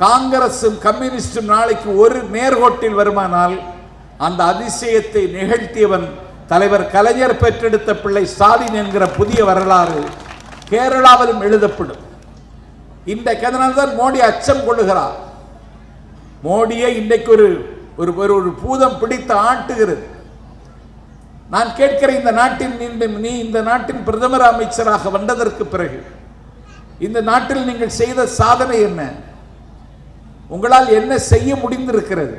காங்கிரசும் கம்யூனிஸ்டும் நாளைக்கு ஒரு நேர்கோட்டில் வருமானால் அந்த அதிசயத்தை நிகழ்த்தியவன் தலைவர் கலைஞர் பெற்றெடுத்த பிள்ளை ஸ்டாலின் என்கிற புதிய வரலாறு கேரளாவிலும் எழுதப்படும். இன்றைக்கு அதனால்தான் மோடி அச்சம் கொள்ளுகிறார். மோடியை இன்றைக்கு ஒரு ஒரு ஒரு- ஒரு பூதம் பிடித்து ஆட்டுகிறது. நான் கேட்கிற இந்த நாட்டின் நீ இந்த நாட்டின் பிரதமர் அமைச்சராக வந்ததற்கு பிறகு இந்த நாட்டில் நீங்கள் செய்த சாதனை என்ன? உங்களால் என்ன செய்ய முடிந்திருக்கிறது?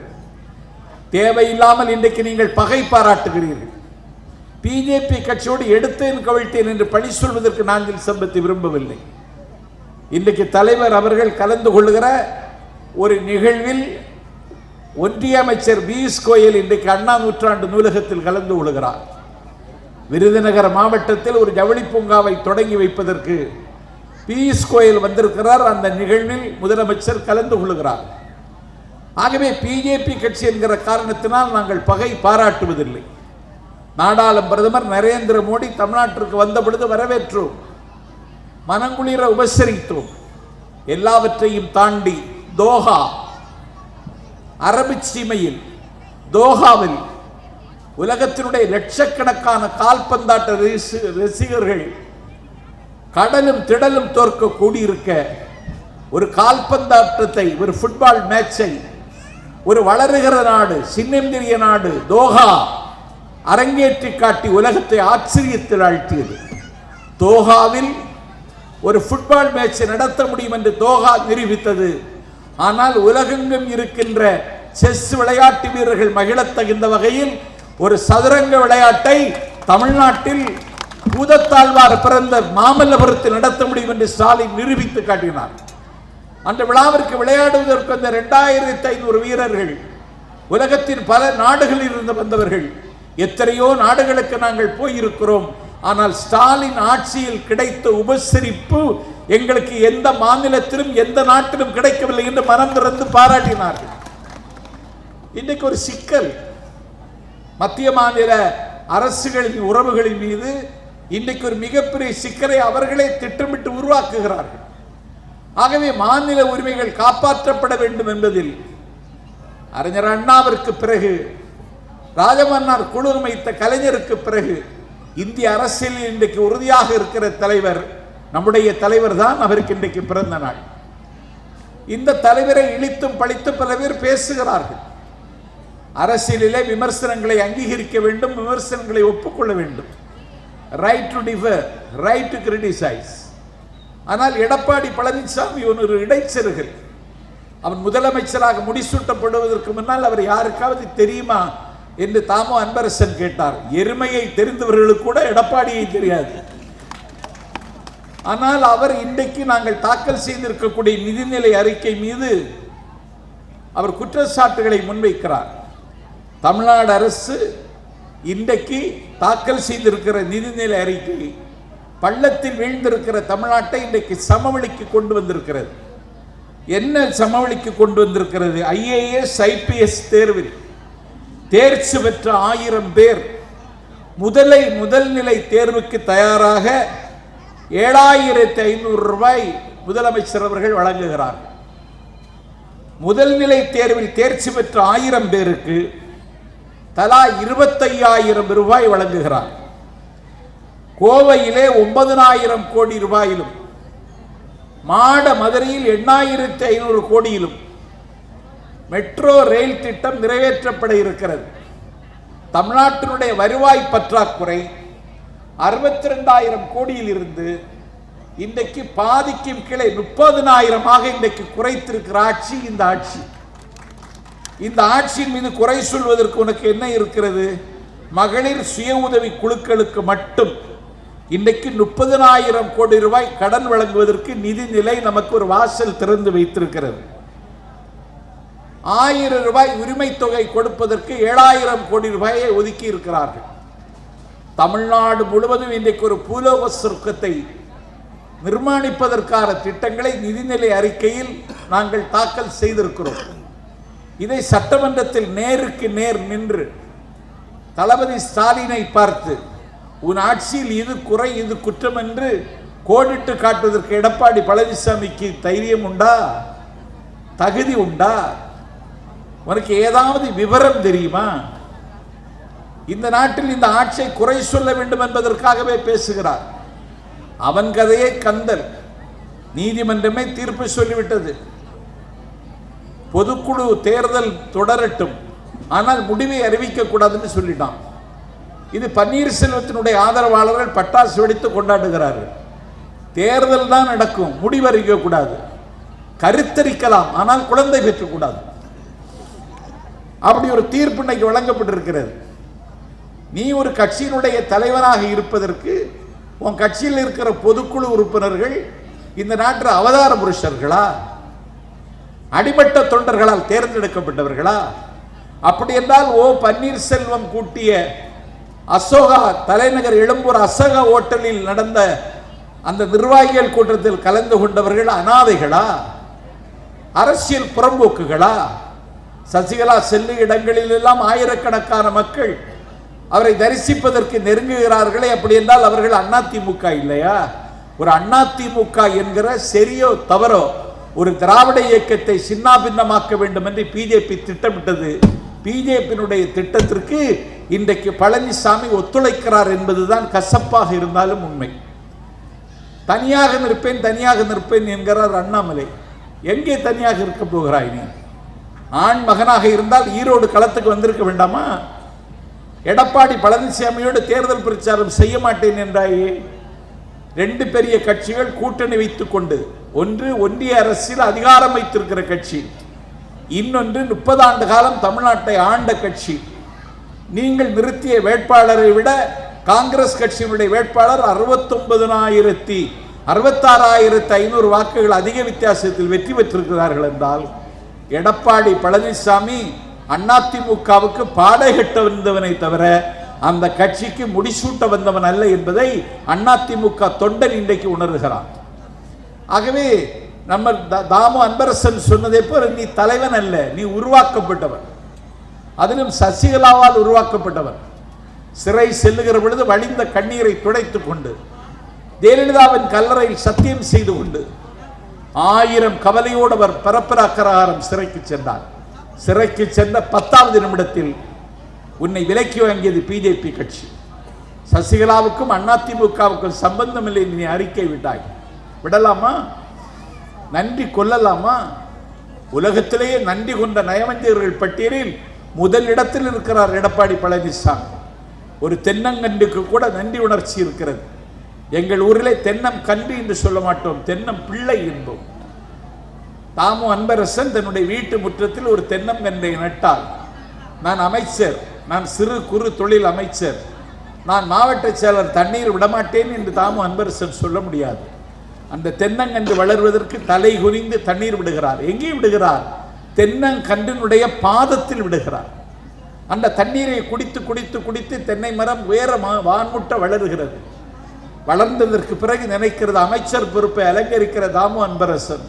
தேவையில்லாமல் இன்றைக்கு நீங்கள் பகை பாராட்டுகிறீர்கள். பிஜேபி கட்சியோடு எடுத்தேன் கவிழ்த்தேன் என்று பழி சொல்வதற்கு நாங்கள் சம்பத்தி விரும்பவில்லை. இன்றைக்கு தலைவர் அவர்கள் கலந்து கொள்கிற ஒரு நிகழ்வில் ஒன்றிய அமைச்சர் பியூஷ் கோயல் இன்றைக்கு அண்ணா நூற்றாண்டு நூலகத்தில் கலந்து கொள்கிறார். விருதுநகர் மாவட்டத்தில் ஒரு ஜவுளி பூங்காவை தொடங்கி வைப்பதற்கு பியூஷ் கோயல் வந்திருக்கிறார். அந்த நிகழ்வில் முதலமைச்சர் கலந்து கொள்கிறார் ஆகவே பிஜேபி கட்சி என்கிற காரணத்தினால் நாங்கள் பகை பாராட்டுவதில்லை. நாடாளும் பிரதமர் நரேந்திர மோடி தமிழ்நாட்டிற்கு வந்த பொழுது வரவேற்றோம். மனங்குளிர உபசரித்தோம். எல்லாவற்றையும் தாண்டி தோஹா அரபு சீமையில் தோஹாவில் உலகத்தினுடைய லட்சக்கணக்கான கால்பந்தாட்ட ரசி- ரசிகர்கள் கடலும் திடலும் தோற்க கூடியிருக்க ஒரு கால்பந்தாட்டத்தை ஒரு ஃபுட்பால் மேட்சை ஒரு வளருகிற நாடு சின்னந்திரிய நாடு தோஹா அரங்கேற்றி காட்டி உலகத்தை ஆச்சரியத்தில் ஆழ்த்தியது. தோஹாவில் ஒரு ஃபுட்பால் மேட்சை நடத்த முடியும் என்று தோஹா நிரூபித்தது. ஆனால் உலகெங்கும் இருக்கின்ற செஸ் விளையாட்டு வீரர்கள் மகிழத்தகுந்த வகையில் ஒரு சதுரங்க விளையாட்டை தமிழ்நாட்டில் பூதத்தாழ்வார் பிறந்த மாமல்லபுரத்தில் நடத்த முடியும் என்று ஸ்டாலின் நிரூபித்து காட்டினார். அந்த விழாவிற்கு விளையாடுவதற்கு அந்த இரண்டாயிரத்தி ஐநூறு வீரர்கள் உலகத்தின் பல நாடுகளில் இருந்து வந்தவர்கள் எத்தனையோ நாடுகளுக்கு நாங்கள் போயிருக்கிறோம். ஆனால் ஸ்டாலின் ஆட்சியில் கிடைத்த உபசரிப்பு எங்களுக்கு எந்த மாநிலத்திலும் எந்த நாட்டிலும் கிடைக்கவில்லை என்று மனம் திறந்து பாராட்டினார்கள். இன்றைக்கு ஒரு சிக்கல். மத்திய மாநில அரசுகளின் உறவுகளின் மீது இன்றைக்கு ஒரு மிகப்பெரிய சிக்கலை அவர்களே திட்டமிட்டு உருவாக்குகிறார்கள். ஆகவே மாநில உரிமைகள் காப்பாற்றப்பட வேண்டும் என்பதில் அறிஞர் அண்ணாவிற்கு பிறகு ராஜமன்னார் குழு அமைத்த கலைஞருக்கு பிறகு இந்திய அரசியலில் இன்றைக்கு உறுதியாக இருக்கிற தலைவர் நம்முடைய தலைவர் தான் அவருக்கு இன்றைக்கு பிறந்த நாள். இந்த தலைவரை இழித்தும் பழித்தும் பல பேர் பேசுகிறார்கள். அரசியலிலே விமர்சனங்களை அங்கீகரிக்க வேண்டும் விமர்சனங்களை ஒப்புக்கொள்ள வேண்டும். Right to differ right to criticise ஆனால் எடப்பாடி பழனிசாமி ஒரு இடைச்செருகல் அவன் முதலமைச்சராக முடிசூட்டப்படுவதற்கு முன்னால் அவர் யாருக்காவது தெரியுமா என்று தாமோ அன்பரசன் கேட்டார். எருமையை தெரிந்தவர்களுக்கு கூட எடப்பாடியை தெரியாது. ஆனால் அவர் இன்றைக்கு நாங்கள் தாக்கல் செய்திருக்கக்கூடிய நிதிநிலை அறிக்கை மீது அவர் குற்றச்சாட்டுகளை முன்வைக்கிறார். தமிழ்நாடு அரசு இன்றைக்கு தாக்கல் செய்திருக்கிற நிதிநிலை அறிக்கை பள்ளத்தில் வீழ்ந்திருக்கிற தமிழ்நாட்டை இன்றைக்கு சமவெளிக்கு கொண்டு வந்திருக்கிறது. என்ன சமவெளிக்கு கொண்டு வந்திருக்கிறது? ஐஏஎஸ் ஐபிஎஸ் தேர்வில் தேர்ச்சி பெற்ற ஆயிரம் பேர் முதலை முதல் நிலை தேர்வுக்கு தயாராக ஏழாயிரத்தி ஐநூறு ரூபாய் முதலமைச்சர் அவர்கள் வழங்குகிறார் முதல் நிலை தேர்வில் தேர்ச்சி பெற்ற ஆயிரம் பேருக்கு தலா இருபத்தையாயிரம் ரூபாய் வழங்குகிறார். கோவையிலே ஒன்பதனாயிரம் கோடி ரூபாயிலும் மாட மதுரையில் எண்ணாயிரத்தி ஐநூறு கோடியிலும் மெட்ரோ ரயில் திட்டம் நிறைவேற்றப்பட இருக்கிறது. தமிழ்நாட்டினுடைய வருவாய் பற்றாக்குறை அறுபத்தி ரெண்டாயிரம் கோடியில் இருந்து இன்றைக்கு பாதிக்கும் கீழே முப்பதினாயிரமாக இன்றைக்கு குறைத்திருக்கிற ஆட்சி இந்த ஆட்சி. இந்த ஆட்சியின் மீது குறை சொல்வதற்கு உனக்கு என்ன இருக்கிறது? மகளிர் சுய உதவி குழுக்களுக்கு மட்டும் இன்றைக்கு முப்பதினாயிரம் கோடி ரூபாய் கடன் வழங்குவதற்கு நிதிநிலை நமக்கு ஒரு வாசல் திறந்து வைத்திருக்கிறது. ஆயிரம் ரூபாய் உரிமை தொகை கொடுப்பதற்கு ஏழாயிரம் கோடி ரூபாயை ஒதுக்கி இருக்கிறார்கள். தமிழ்நாடு முழுவதும் இன்றைக்கு ஒரு பூலோக சுருக்கத்தை நிர்மாணிப்பதற்கான திட்டங்களை நிதிநிலை அறிக்கையில் நாங்கள் தாக்கல் செய்திருக்கிறோம். இதை சட்டமன்றத்தில் நேருக்கு நேர் நின்று தளபதி ஸ்டாலினை பார்த்து உன் ஆட்சியில் இது குறை இது குற்றம் என்று கோடிட்டு காட்டுவதற்கு எடப்பாடி பழனிசாமிக்கு தைரியம் உண்டா? தகுதி உண்டா? உனக்கு ஏதாவது விவரம் தெரியுமா? இந்த நாட்டில் இந்த ஆட்சியை குறை சொல்ல வேண்டும் என்பதற்காகவே பேசுகிறார். அவன் கதையை கந்தல் நீதிமன்றமே தீர்ப்பு சொல்லிவிட்டது. பொதுக்குழு தேர்தல் தொடரட்டும். ஆனால் முடிவை அறிவிக்க கூடாதுன்னு சொல்லிட்டான். இது பன்னீர்செல்வத்தினுடைய ஆதரவாளர்கள் பட்டாசு வெடித்து கொண்டாடுகிறார்கள். தேர்தல் தான் நடக்கும். முடிவறிக்க கூடாது. கருத்தரிக்கலாம். ஆனால் குழந்தை பெற்றக்கூடாது அப்படி ஒரு தீர்ப்பு இன்னைக்கு வழங்கப்பட்டிருக்கிறது. நீ ஒரு கட்சியினுடைய தலைவராக இருப்பதற்கு உன் கட்சியில் இருக்கிற பொதுக்குழு உறுப்பினர்கள் இந்த நாட்டில் அவதார புருஷர்களா? அடிமட்ட தொண்டர்களால் தேர்ந்தெடுக்கப்பட்டவர்களா? அப்படி என்றால் ஓ பன்னீர்செல்வம் கூட்டிய அசோகா தலைநகர் எழும்பூர் அசோகா ஓட்டலில் நடந்த அந்த நிர்வாகிகள் கூட்டத்தில் கலந்து கொண்டவர்கள் அனாதைகளா? அரசியல் புறம்போக்குகளா? சசிகலா செல்லு இடங்களில் எல்லாம் ஆயிரக்கணக்கான மக்கள் அவரை தரிசிப்பதற்கு நெருங்குகிறார்களே அப்படி என்றால் அவர்கள் அதிமுக இல்லையா? ஒரு அதிமுக என்கிற சரியோ தவறோ ஒரு திராவிட இயக்கத்தை சின்னாபின்னமாக்க வேண்டும் என்று பிஜேபி திட்டமிட்டது. பிஜேபியினுடைய திட்டத்திற்கு இன்றைக்கு பழனிசாமி ஒத்துழைக்கிறார் என்பதுதான் கசப்பாக இருந்தாலும் உண்மை. தனியாக நிற்பேன் தனியாக நிற்பேன் என்கிறார் அண்ணாமலை. எங்கே தனியாக இருக்க போகிறாய் நீ? ஆண் மகனாக இருந்தால் ஈரோடு களத்துக்கு வந்திருக்க வேண்டாமா? எடப்பாடி பழனிசாமியோடு தேர்தல் பிரச்சாரம் செய்ய மாட்டேன் என்றாயே. ரெண்டு பெரிய கட்சிகள் கூட்டணி வைத்துக் கொண்டு ஒன்று ஒன்றிய அரசில் அதிகாரம் வைத்திருக்கிற கட்சி இன்னொன்று முப்பது ஆண்டு காலம் தமிழ்நாட்டை ஆண்ட கட்சி. நீங்கள் நிறுத்திய வேட்பாளரை விட காங்கிரஸ் கட்சியினுடைய வேட்பாளர் அறுபத்தொன்பதனாயிரத்தி அறுபத்தாறாயிரத்தி ஐநூறு வாக்குகள் அதிக வித்தியாசத்தில் வெற்றி பெற்றிருக்கிறார்கள் என்றால் எடப்பாடி பழனிசாமி அதிமுகவுக்கு பாடை கட்ட வந்தவனை தவிர அந்த கட்சிக்கு முடிசூட்ட வந்தவன் அல்ல என்பதை அதிமுக தொண்டன் இன்றைக்கு உணர்கிறான் ஆகவே நம்ம த- தாமு அன்பரசன் சொன்னதை போல நீ தலைவன் அல்ல நீ உருவாக்கப்பட்டவன். அதிலும் சசிகலாவால் உருவாக்கப்பட்டவன். சிறை செல்லுகிற பொழுது வழிந்த கண்ணீரை துடைத்துக் கொண்டு ஜெயலலிதாவின் கல்லறையில் சத்தியம் செய்து கொண்டு ஆயிரம் கவலையோடு அவர் பரப்பராக்கராரம் சிறைக்கு சென்றார். சிறைக்கு சென்ற பத்தாவது நிமிடத்தில் உன்னை விலக்கி வாங்கியது பிஜேபி கட்சி. சசிகலாவுக்கும் அதிமுகவுக்கும் சம்பந்தம் இல்லை நீ அறிக்கை விட்டாய். விடலாமா? நன்றி கொள்ளலாமா? உலகத்திலேயே நன்றி கொண்ட நயவஞ்சகர்கள் பட்டியலில் முதல் இடத்தில் இருக்கிறார் எடப்பாடி பழனிசாமி. ஒரு தென்னங்கன்றுக்கு கூட நன்றி உணர்ச்சி இருக்கிறது. எங்கள் ஊரிலே தென்னம் கன்று என்று சொல்ல மாட்டோம் தென்னம் பிள்ளை என்போம். தாமு அன்பரசன் தன்னுடைய வீட்டு முற்றத்தில் ஒரு தென்னங்கன்றை நட்டார். நான் அமைச்சர். நான் சிறு குறு தொழில் அமைச்சர். நான் மாவட்ட செயலர் தண்ணீர் விடமாட்டேன் என்று தாமு அன்பரசன் சொல்ல முடியாது. அந்த தென்னங்கன்று வளர்வதற்கு தலை குனிந்து தண்ணீர் விடுகிறார். எங்கே விடுகிறார்? தென்னங்கன்றினுடைய பாதத்தில் விடுகிறார். அந்த தண்ணீரை குடித்து குடித்து குடித்து தென்னை மரம் உயர மா- வான்முட்ட வளருகிறது. வளர்ந்ததற்கு பிறகு நினைக்கிறது அமைச்சர் பொறுப்பை அலங்கரிக்கிற தாமு அன்பரசன்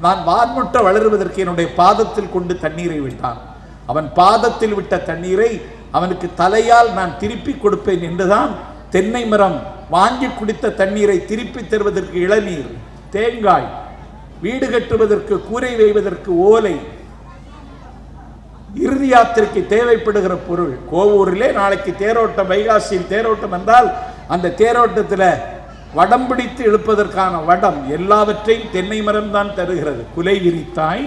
நான் வான்முட்ட வளருவதற்கு என்னுடைய பாதத்தில் கொண்டு தண்ணீரை விட்டான். அவன் பாதத்தில் விட்ட தண்ணீரை அவனுக்கு தலையால் நான் திருப்பி கொடுப்பேன் என்றுதான் தென்னை மரம் வாங்கி குடித்த தண்ணீரை திருப்பி தருவதற்கு இளநீர் தேங்காய் வீடு கட்டுவதற்கு கூரை வைவதற்கு ஓலை இறுதி யாத்திரைக்கு தேவைப்படுகிற பொருள். கோவூரிலே நாளைக்கு தேரோட்டம் வைகாசியில் தேரோட்டம் என்றால் அந்த தேரோட்டத்தில் வடம் பிடித்து இழுப்பதற்கான வடம் எல்லாவற்றையும் தென்னை மரம் தான் தருகிறது. குலை விரித்தாய்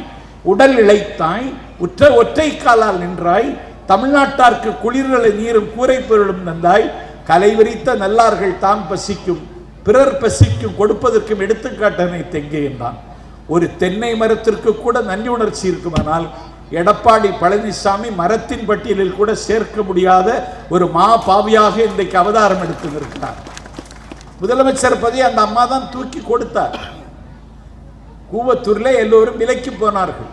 உடல் இழைத்தாய் உற்ற ஒற்றை காலால் நின்றாய் தமிழ்நாட்டார்க்கு குளிர்களை நீரும் கூரை பொருளும் நந்தாய் கலை விரித்த நல்லார்கள் தாம் பசிக்கும் பிறர் பசிக்கும் கொடுப்பதற்கும் எடுத்துக்காட்டனை தெங்கே என்றான். ஒரு தென்னை மரத்திற்கு கூட நன்றி உணர்ச்சி இருக்குமானால் எடப்பாடி பழனிசாமி மரத்தின் பட்டியலில் கூட சேர்க்க முடியாத ஒரு மா பாவியாக இன்றைக்கு அவதாரம் எடுத்து நிற்கிறார் முதலமைச்சர் பதவி அந்த அம்மா தான் தூக்கி கொடுத்தார். கூவத்தூர்ல எல்லோரும் விலைக்கு போனார்கள்.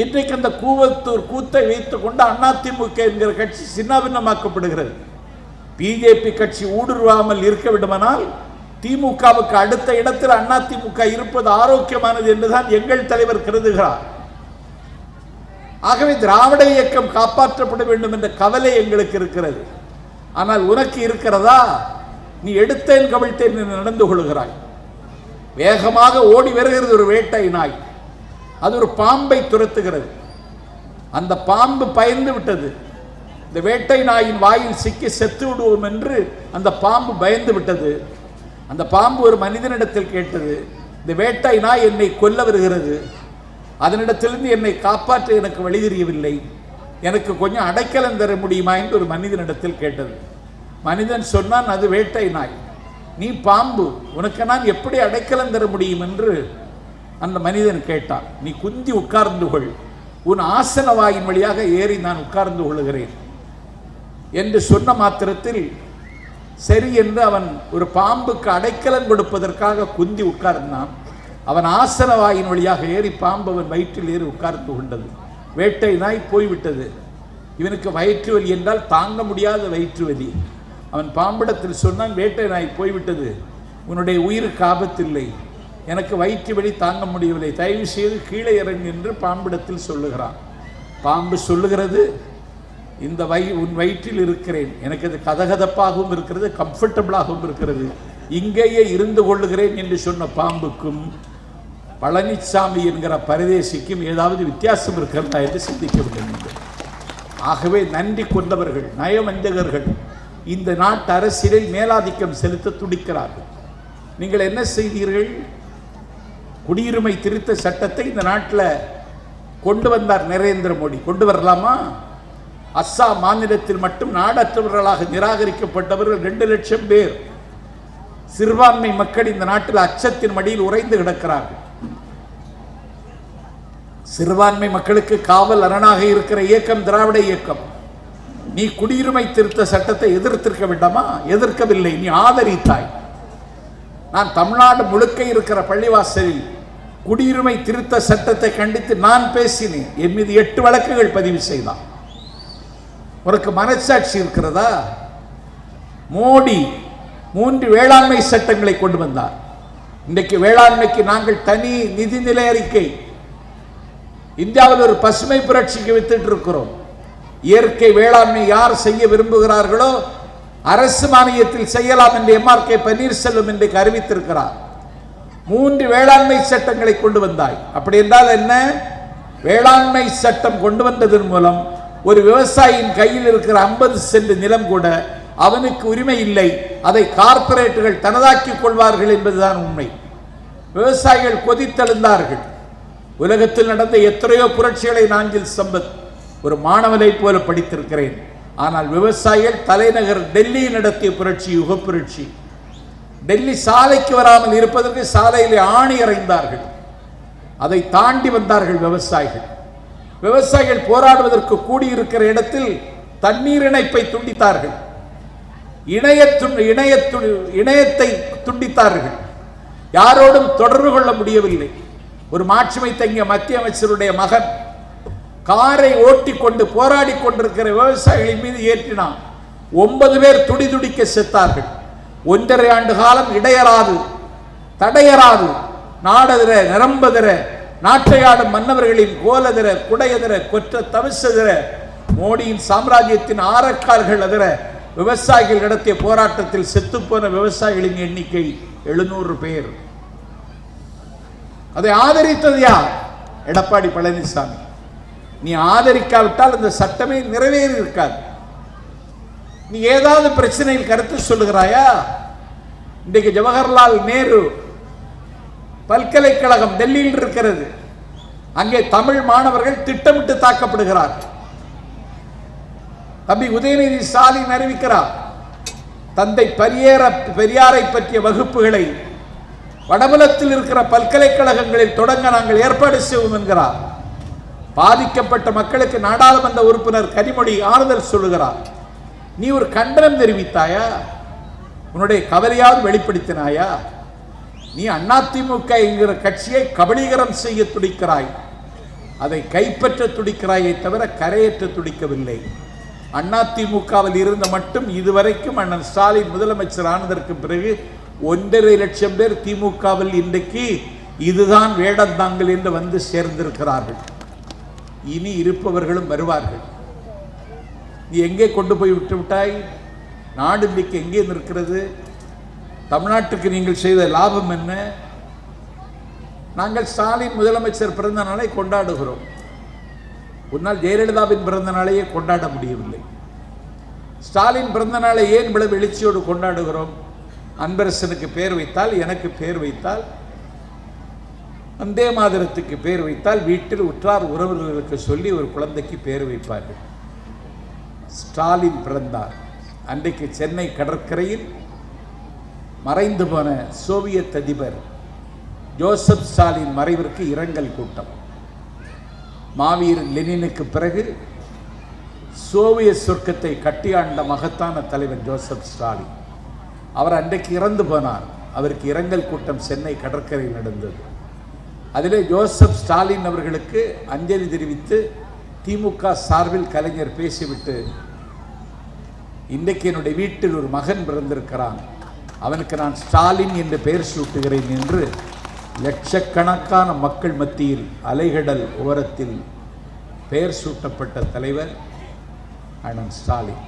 இன்றைக்கு அந்த கூவத்தூர் கூத்தை வைத்துக் கொண்டு அதிமுக என்கிற கட்சி சின்னாபின்னமாக்கப்படுகிறது. பிஜேபி கட்சி ஊடுருவாமல் இருக்க விடுமானால் திமுகவுக்கு அடுத்த இடத்தில் அதிமுக இருப்பது ஆரோக்கியமானது என்றுதான் எங்கள் தலைவர் கருதுகிறார். ஆகவே திராவிட இயக்கம் காப்பாற்றப்பட வேண்டும் என்ற கவலை எங்களுக்கு இருக்கிறது. ஆனால் உனக்கு இருக்கிறதா? நீ எடுத்தேன் கவிழ்த்தேன் என்று நடந்து கொள்கிறாய். வேகமாக ஓடி வருகிறது ஒரு வேட்டை நாய். அது ஒரு பாம்பை துரத்துகிறது. அந்த பாம்பு பயந்து விட்டது. இந்த வேட்டை நாயின் வாயில் சிக்கி செத்து விடுவோம் என்று அந்த பாம்பு பயந்து விட்டது. அந்த பாம்பு ஒரு மனிதனிடத்தில் கேட்டது இந்த வேட்டை நாய் என்னை கொல்ல வருகிறது. அதனிடத்திலிருந்து என்னை காப்பாற்ற எனக்கு வழி தெரியவில்லை. எனக்கு கொஞ்சம் அடைக்கலம் தர முடியுமா? என்று ஒரு மனிதனிடத்தில் கேட்டது. மனிதன் சொன்னான் அது வேட்டை நாய். நீ பாம்பு. உனக்கு நான் எப்படி அடைக்கலம் தர முடியும்? என்று அந்த மனிதன் கேட்டான் நீ குந்தி உட்கார்ந்து கொள். உன் ஆசன வாயின் வழியாக ஏறி நான் உட்கார்ந்து கொள்ளுகிறேன். என்று சொன்ன மாத்திரத்தில் சரி என்று அவன் ஒரு பாம்புக்கு அடைக்கலம் கொடுப்பதற்காக குந்தி உட்கார்ந்தான். அவன் ஆசன வாயின் வழியாக ஏறி பாம்பு அவன் வயிற்றில் ஏறி உட்கார்ந்து கொண்டது. வேட்டை நாய் போய்விட்டது. இவனுக்கு வயிற்று வலி என்றால் தாங்க முடியாத வயிற்று வலி. அவன் பாம்பிடத்தில் சொன்னான் வேட்டை நாய் போய்விட்டது. உன்னுடைய உயிருக்கு ஆபத்தில்லை. எனக்கு வயிற்று வலி தாங்க முடியவில்லை. தயவு செய்து கீழே இறங்கு என்று பாம்பிடத்தில் சொல்லுகிறான். பாம்பு சொல்லுகிறது இந்த வை உன் வயிற்றில் இருக்கிறேன். எனக்கு அது கதகதப்பாகவும் இருக்கிறது கம்ஃபர்டபுளாகவும் இருக்கிறது. இங்கேயே இருந்து கொள்ளுகிறேன் என்று சொன்ன பாம்புக்கும் பழனிசாமி என்கிற பரதேசிக்கும் ஏதாவது வித்தியாசம் இருக்கிறதா? என்று சிந்திக்க வேண்டும் ஆகவே நன்றி கொண்டவர்கள் நயவஞ்சகர்கள் இந்த நாட்டு அரசியலில் மேலாதிக்கம் செலுத்த துடிக்கிறார்கள். நீங்கள் என்ன செய்தீர்கள்? குடியுரிமை திருத்த சட்டத்தை இந்த நாட்டில் கொண்டு வந்தார் நரேந்திர மோடி. கொண்டு வரலாமா? அஸ்ஸாம் மாநிலத்தில் மட்டும் நாடற்றவர்களாக நிராகரிக்கப்பட்டவர்கள் ரெண்டு லட்சம் பேர். சிறுபான்மை மக்கள் இந்த நாட்டில் அச்சத்தின் மடியில் உறைந்து கிடக்கிறார்கள். சிறுபான்மை மக்களுக்கு காவல் அரணாக இருக்கிற இயக்கம் திராவிட இயக்கம். நீ குடியுரிமை திருத்த சட்டத்தை எதிர்த்திருக்க வேண்டாமா? எதிர்க்கவில்லை. நீ ஆதரித்தாய். நான் தமிழ்நாடு முழுக்க இருக்கிற பள்ளிவாசலில் குடியுரிமை திருத்த சட்டத்தை கண்டித்து நான் பேசினேன். என் மீது எட்டு வழக்குகள் பதிவு செய்தான் உனக்கு மனசாட்சி இருக்கிறதா? மோடி மூன்று வேளாண்மை சட்டங்களை கொண்டு வந்தார். இன்றைக்கு வேளாண்மைக்கு நாங்கள் தனி நிதிநிலை அறிக்கை. இந்தியாவில் ஒரு பசுமை புரட்சிக்கு வித்துட்டு இருக்கிறோம் இயற்கை வேளாண்மை யார் செய்ய விரும்புகிறார்களோ அரசு மானியத்தில் செய்யலாம் என்று எம்ஆர் கே பன்னீர்செல்வம் இன்றைக்கு அறிவித்திருக்கிறார். மூன்று வேளாண்மை சட்டங்களை கொண்டு வந்தாய். அப்படி என்றால் என்ன? வேளாண்மை சட்டம் கொண்டு வந்ததன் மூலம் ஒரு விவசாயியின் கையில் இருக்கிற ஐம்பது சென்ட் நிலம் கூட அவனுக்கு உரிமை இல்லை. அதை கார்ப்பரேட்டுகள் தனதாக்கிக் கொள்வார்கள் என்பதுதான் உண்மை. விவசாயிகள் கொதித்தெழுந்தார்கள். உலகத்தில் நடந்த எத்தனையோ புரட்சிகளை நாஞ்சில் சம்பத் ஒரு மாணவனை போல படித்திருக்கிறேன். ஆனால் விவசாயிகள் தலைநகர் டெல்லி நடத்திய புரட்சி யுக புரட்சி டெல்லி சாலைக்கு வராமல் இருப்பதற்கு சாலையிலே ஆணி அறைந்தார்கள். அதை தாண்டி வந்தார்கள் விவசாயிகள். விவசாயிகள் போராடுவதற்கு கூடியிருக்கிற இடத்தில் தண்ணீர் இணைப்பை துண்டித்தார்கள். இணைய இணைய இணையத்தை துண்டித்தார்கள். யாரோடும் தொடர்பு கொள்ள முடியவில்லை. ஒரு மாட்சிமை தங்கிய மத்திய அமைச்சருடைய மகன் காரை ஓட்டிக்கொண்டு போராடி கொண்டிருக்கிற விவசாயிகளின் மீது ஏற்றினான். ஒன்பது பேர் துடி துடிக்க செத்தார்கள். ஒன்றரை ஆண்டு காலம் இடையறாது தடையராது நாடதிர நிரம்பதிர நாட்டையாடும் மன்னவர்களின் கோலதிர குடையதிர கொற்ற தவிசதிர மோடியின் சாம்ராஜ்யத்தின் ஆரக்கால்கள் அதிர விவசாயிகள் நடத்திய போராட்டத்தில் செத்துப்போன விவசாயிகளின் எண்ணிக்கை எழுநூறு பேர். அதை ஆதரித்தது யார்? எடப்பாடி பழனிசாமி. நீ ஆதரிக்காவிட்டால் அந்த சட்டமே நிறைவேறி இருக்காது. நீ ஏதாவது பிரச்சனையில் கருத்து சொல்லுகிறாயா? இன்றைக்கு ஜவஹர்லால் நேரு பல்கலைக்கழகம் டெல்லியில் இருக்கிறது. அங்கே தமிழ் மாணவர்கள் திட்டமிட்டு தாக்கப்படுகிறார். தம்பி உதயநிதி ஸ்டாலின் அறிவிக்கிறார் தந்தை பரியேற பெரியாரை பற்றிய வகுப்புகளை வடபுலத்தில் இருக்கிற பல்கலைக்கழகங்களில் தொடங்க நாங்கள் ஏற்பாடு செய்வோம் என்கிறார். பாதிக்கப்பட்ட மக்களுக்கு நாடாளுமன்ற உறுப்பினர் கனிமொழி ஆறுதல் சொல்லுகிறார். நீ ஒரு கண்டனம் தெரிவித்தாயா? உன்னுடைய கவலையாவது வெளிப்படுத்தினாயா? நீ அதிமுக என்கிற கட்சியை கபலீகரம் செய்ய துடிக்கிறாய். அதை கைப்பற்ற துடிக்கிறாயே தவிர கரையேற்ற துடிக்கவில்லை. அதிமுகவில் இருந்த மட்டும் இதுவரைக்கும் அண்ணன் ஸ்டாலின் முதலமைச்சர் ஆனதற்கு பிறகு ஒன்றரை லட்சம் பேர் திமுகவில் இன்றைக்கு இதுதான் வேடந்தாங்கள் என்று வந்து சேர்ந்திருக்கிறார்கள். இனி இருப்பவர்களும் வருவார்கள். நீ எங்கே கொண்டு போய் விட்டு விட்டாய்? நாடு இன்றைக்கு எங்கே நிற்கிறது? தமிழ்நாட்டுக்கு நீங்கள் செய்த லாபம் என்ன? நாங்கள் ஸ்டாலின் முதலமைச்சர் பிறந்த நாளை கொண்டாடுகிறோம். உன்னால் ஜெயலலிதாவின் பிறந்த நாளையே கொண்டாட முடியவில்லை. ஸ்டாலின் பிறந்த நாளை ஏன் இவ்வளவு எழுச்சியோடு கொண்டாடுகிறோம்? அன்பரசனுக்கு பேர் வைத்தால் எனக்கு பேர் வைத்தால் வந்தே மாதரத்துக்கு பேர் வைத்தால் வீட்டில் உற்றார் உறவினர்களுக்கு சொல்லி ஒரு குழந்தைக்கு பேர் வைப்பார்கள். ஸ்டாலின் பிறந்தார். அன்றைக்கு சென்னை கடற்கரையில் மறைந்து போன சோவியத் அதிபர் ஜோசப் ஸ்டாலின் மறைவிற்கு இரங்கல் கூட்டம். மாவீர் லெனினுக்கு பிறகு சோவியத் சொர்க்கத்தை கட்டியாண்ட மகத்தான தலைவர் ஜோசப் ஸ்டாலின். அவர் அன்றைக்கு இறந்து போனார். அவருக்கு இரங்கல் கூட்டம் சென்னை கடற்கரையில் நடந்தது. அதிலே ஜோசப் ஸ்டாலின் அவர்களுக்கு அஞ்சலி தெரிவித்து திமுக சார்பில் கலைஞர் பேசிவிட்டு இன்றைக்கு என்னுடைய வீட்டில் ஒரு மகன் பிறந்திருக்கிறான். அவனுக்கு நான் ஸ்டாலின் என்று பெயர் சூட்டுகிறேன் என்று லட்சக்கணக்கான மக்கள் மத்தியில் அலைகடல் ஓரத்தில் பெயர் சூட்டப்பட்ட தலைவர் அண்ணன் ஸ்டாலின்.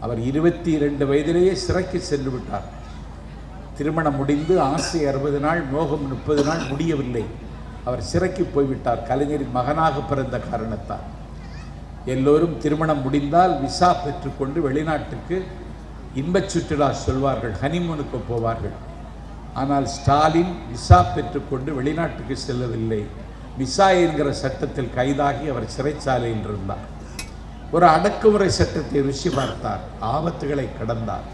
அவர் இருபத்தி இரண்டு வயதிலேயே சிறைக்கு சென்று விட்டார். திருமணம் முடிந்து ஆசை அறுபது நாள் மோகம் முப்பது நாள் முடியவில்லை. அவர் சிறைக்கு போய்விட்டார். கலைஞரின் மகனாக பிறந்த காரணத்தால். எல்லோரும் திருமணம் முடிந்தால் விசா பெற்றுக்கொண்டு வெளிநாட்டுக்கு இன்பச் சுற்றுலா சொல்வார்கள் ஹனிமூனுக்கு போவார்கள். ஆனால் ஸ்டாலின் விசா பெற்றுக்கொண்டு வெளிநாட்டுக்கு செல்லவில்லை. விசா என்கிற சட்டத்தில் கைதாகி அவர் சிறைச்சாலையில் இருந்தார். ஒரு அடக்குமுறை சட்டத்தை ருசி பார்த்தார். ஆபத்துகளை கடந்தார்.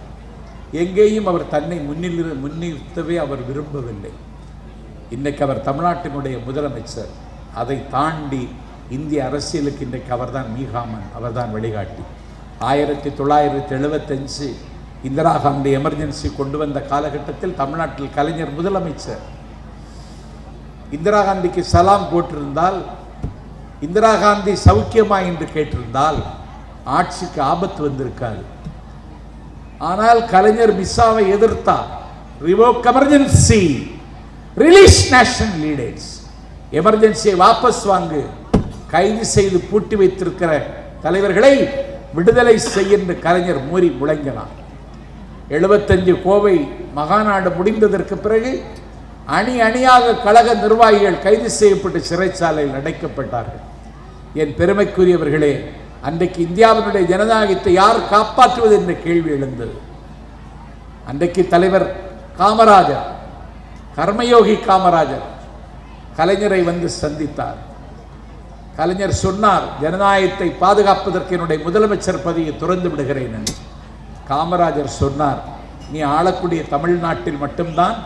எங்கேயும் அவர் தன்னை முன்னில் முன்னிறுத்தவே அவர் விரும்பவில்லை. இன்றைக்கு அவர் தமிழ்நாட்டினுடைய முதலமைச்சர். அதை தாண்டி இந்திய அரசியலுக்கு இன்றைக்கு அவர்தான் மீகாமன் அவர்தான் வழிகாட்டி. ஆயிரத்தி தொள்ளாயிரத்தி எழுபத்தஞ்சு இந்திரா காந்தி எமர்ஜென்சி கொண்டு வந்த காலகட்டத்தில் தமிழ்நாட்டில் கலைஞர் முதலமைச்சர். இந்திரா காந்திக்கு சலாம் போட்டிருந்தால் இந்திரா காந்தி சௌக்கியமா என்று கேட்டிருந்தால் ஆட்சிக்கு ஆபத்து வந்திருக்காது. ஆனால் கலைஞர் மிஸ்ஸாவை எதிர்த்தார். Revoke emergency release national leaders எமர்ஜென்சியை வாபஸ் வாங்கு. கைது செய்து பூட்டி வைத்திருக்கிற தலைவர்களை விடுதலை செய்ய கலைஞர் மூறி முழங்கினார். எழுபத்தஞ்சு கோவை மகாநாடு முடிந்ததற்கு பிறகு அணி அணியாக கழக நிர்வாகிகள் கைது செய்யப்பட்டு சிறைச்சாலையில் அடைக்கப்பட்டார்கள். என் பெருமைக்குரியவர்களே அன்றைக்கு இந்தியாவினுடைய ஜனநாயகத்தை யார் காப்பாற்றுவது என்ற கேள்வி எழுந்தது. அன்றைக்கு தலைவர் காமராஜர் கர்மயோகி காமராஜர் கலைஞரை வந்து சந்தித்தார். கலைஞர் சொன்னார் ஜனநாயகத்தை பாதுகாப்பதற்கு என்னுடைய முதலமைச்சர் பதவியை துறந்து விடுகிறேன் என்று. காமராஜர் சொன்னார் நீ ஆளக்கூடிய தமிழ்நாட்டில் மட்டும்தான்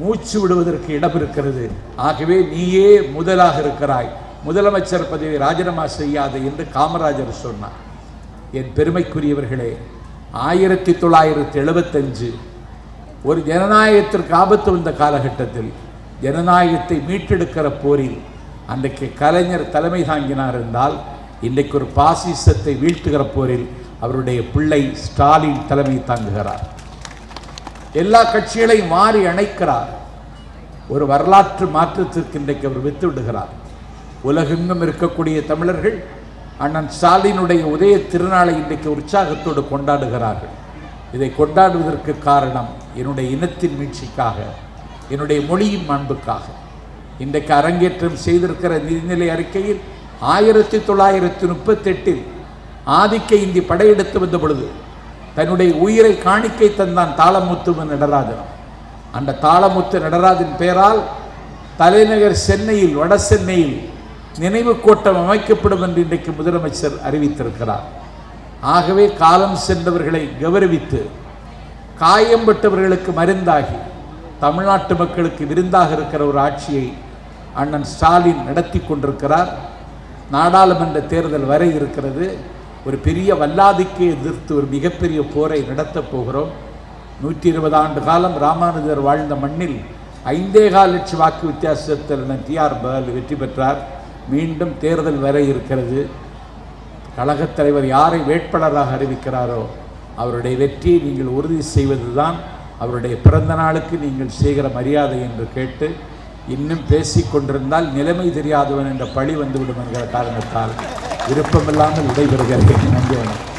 மூச்சு விடுவதற்கு இடம் இருக்கிறது ஆகவே நீயே முதலாக இருக்கிறாய். முதலமைச்சர் பதவியை ராஜினாமா செய்யாது என்று காமராஜர் சொன்னார். என் பெருமைக்குரியவர்களே ஆயிரத்தி தொள்ளாயிரத்தி எழுபத்தஞ்சு ஒரு ஜனநாயகத்திற்கு ஆபத்து வந்த காலகட்டத்தில் ஜனநாயகத்தை மீட்டெடுக்கிற போரில் அன்றைக்கு கலைஞர் தலைமை தாங்கினார் என்றால் இன்றைக்கு ஒரு பாசிசத்தை வீழ்த்துகிற போரில் அவருடைய பிள்ளை ஸ்டாலின் தலைமை தாங்குகிறார். எல்லா கட்சிகளையும் மாறி அணைக்கிறார். ஒரு வரலாற்று மாற்றத்திற்கு இன்றைக்கு அவர் வித்து விடுகிறார். உலகெங்கும் இருக்கக்கூடிய தமிழர்கள் அண்ணன் ஸ்டாலினுடைய உதய திருநாளை இன்றைக்கு உற்சாகத்தோடு கொண்டாடுகிறார்கள். இதை கொண்டாடுவதற்கு காரணம் என்னுடைய இனத்தின் மீட்சிக்காக என்னுடைய மொழியின் மாண்புக்காக இன்றைக்கு அரங்கேற்றம் செய்திருக்கிற நிதிநிலை அறிக்கையில் ஆயிரத்தி தொள்ளாயிரத்தி முப்பத்தெட்டில் ஆதிக்க இந்தி படையெடுத்து வந்த பொழுது தன்னுடைய உயிரை காணிக்கை தந்தான் தாளமுத்து நடராஜன். அந்த தாளமுத்து நடராஜன் பெயரால் தலைநகர் சென்னையில் வட சென்னையில் நினைவு கோட்டம் அமைக்கப்படும் என்று இன்றைக்கு முதலமைச்சர் அறிவித்திருக்கிறார். ஆகவே காலம் சென்றவர்களை கௌரவித்து காயம்பட்டவர்களுக்கு மருந்தாகி தமிழ்நாட்டு மக்களுக்கு விருந்தாக இருக்கிற ஒரு ஆட்சியை அண்ணன் ஸ்டாலின் நடத்தி கொண்டிருக்கிறார். நாடாளுமன்ற தேர்தல் வரை இருக்கிறது. ஒரு பெரிய வல்லாதிக்கு எதிர்த்து ஒரு மிகப்பெரிய போரை நடத்தப் போகிறோம். நூற்றி இருபது ஆண்டு காலம் ராமானுஜர் வாழ்ந்த மண்ணில் ஐந்தே கால் லட்சம் வாக்கு வித்தியாசத்தில் டிஆர் பாலு வெற்றி பெற்றார். மீண்டும் தேர்தல் வர இருக்கிறது. கழகத் தலைவர் யாரை வேட்பாளராக அறிவிக்கிறாரோ அவருடைய வெற்றியை நீங்கள் உறுதி செய்வதுதான் அவருடைய பிறந்த நாளுக்கு நீங்கள் செய்கிற மரியாதை என்று கேட்டு இன்னும் பேசிக்கொண்டிருந்தால் நிலைமை தெரியாதவன் என்ற பழி வந்துவிடும் என்கிற காரணத்தால் விருப்பமில்லாமல் விடைபெறுகிறேன். நன்றி வணக்கம்.